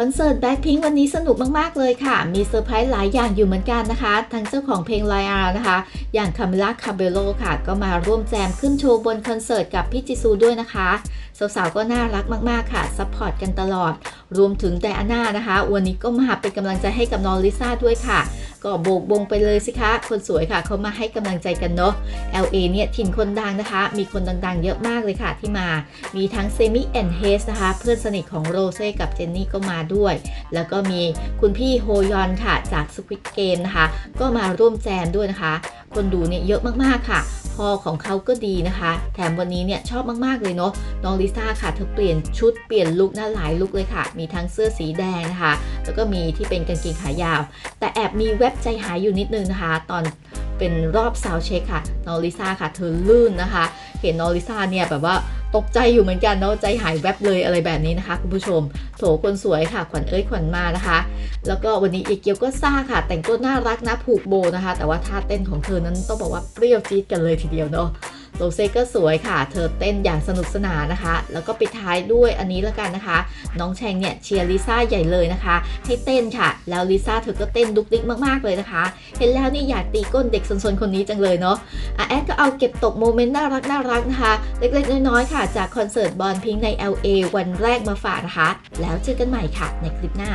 คอนเสิร์ตแบ็คพิงวันนี้สนุกมาก ๆ เลยค่ะ มีเซอร์ไพรส์หลายอย่างอยู่เหมือนกันนะคะ ทั้งเจ้าของเพลงไลอานะคะ อย่างคาเมล่าคาเบโลค่ะ ก็มาร่วมแจมขึ้นโชว์บนคอนเสิร์ตกับพี่จิซูด้วยนะคะ สาวๆ ก็น่ารักมาก ๆ ค่ะ ซัพพอร์ตกันตลอด รวมถึงแต่อาน่านะคะ วันนี้ก็มาเป็นกำลังใจให้กับน้องลิซ่าด้วยค่ะ ก็โบกบงไปเลยสิคะ คนสวยค่ะเขามาให้กำลังใจกันเนาะ LA เนี่ยถิ่นคนดังนะคะ มีคนดังๆ เยอะมากเลยค่ะที่มา มีทั้งเซมิแอนเฮสนะคะ เพื่อนสนิทของโรเซ่กับเจนนี่ก็มาด้วย แล้วก็มีคุณพี่โฮยอนค่ะจากสควิตเกมนะคะ ก็มาร่วมแจมด้วยนะคะ คนดูเนี่ยเยอะมากๆค่ะ พอของเขาก็ดีนะคะ แถมวันนี้เนี่ยชอบมากๆเลยเนาะน้องลิซ่าค่ะเธอเปลี่ยนชุดเปลี่ยนลุคน่าหลายลุคเลยค่ะ มีทั้งเสื้อสีแดงนะคะ แล้วก็มีที่เป็นกางเกงขายาว แต่แอบมีเว็บใจหายอยู่นิดนึงนะคะ ตอนเป็นรอบซาวเช็คค่ะน้องลิซ่าค่ะเธอลื่นนะคะ เห็นน้องลิซ่าเนี่ยแบบว่า ตกใจอยู่เหมือนกันเนาะใจหายแวบเลยอะไรแบบนี้นะคะ คุณผู้ชม โถคนสวยค่ะ ขวัญเอ้ยขวัญมานะคะ แล้วก็วันนี้เอเกียวก็ซ่าค่ะ แต่งตัวน่ารักนะผูกโบนะคะ แต่ว่าท่าเต้นของเธอนั้นต้องบอกว่าเปรี้ยวจี๊ดกันเลยทีเดียวเนาะ โรเซ่ก็สวยค่ะ เธอเต้นอย่างสนุกสนานนะคะ แล้วก็ปิดท้ายด้วยอันนี้ละกันนะคะ น้องแชงเนี่ยเชียร์ลิซ่าใหญ่เลยนะคะ ให้เต้นค่ะ แล้วลิซ่าเธอก็เต้นดุกดิกมากๆเลยนะคะ เห็นแล้วนี่อยากตีก้นเด็กซนๆคนนี้จังเลยเนาะอะแอดก็เอาเก็บตกโมเมนต์น่ารักน่ารักนะคะ เล็กๆน้อยๆค่ะ จากคอนเสิร์ตบอลพิงใน LA วันแรกมาฝากนะคะ แล้วเจอกันใหม่ค่ะในคลิปหน้า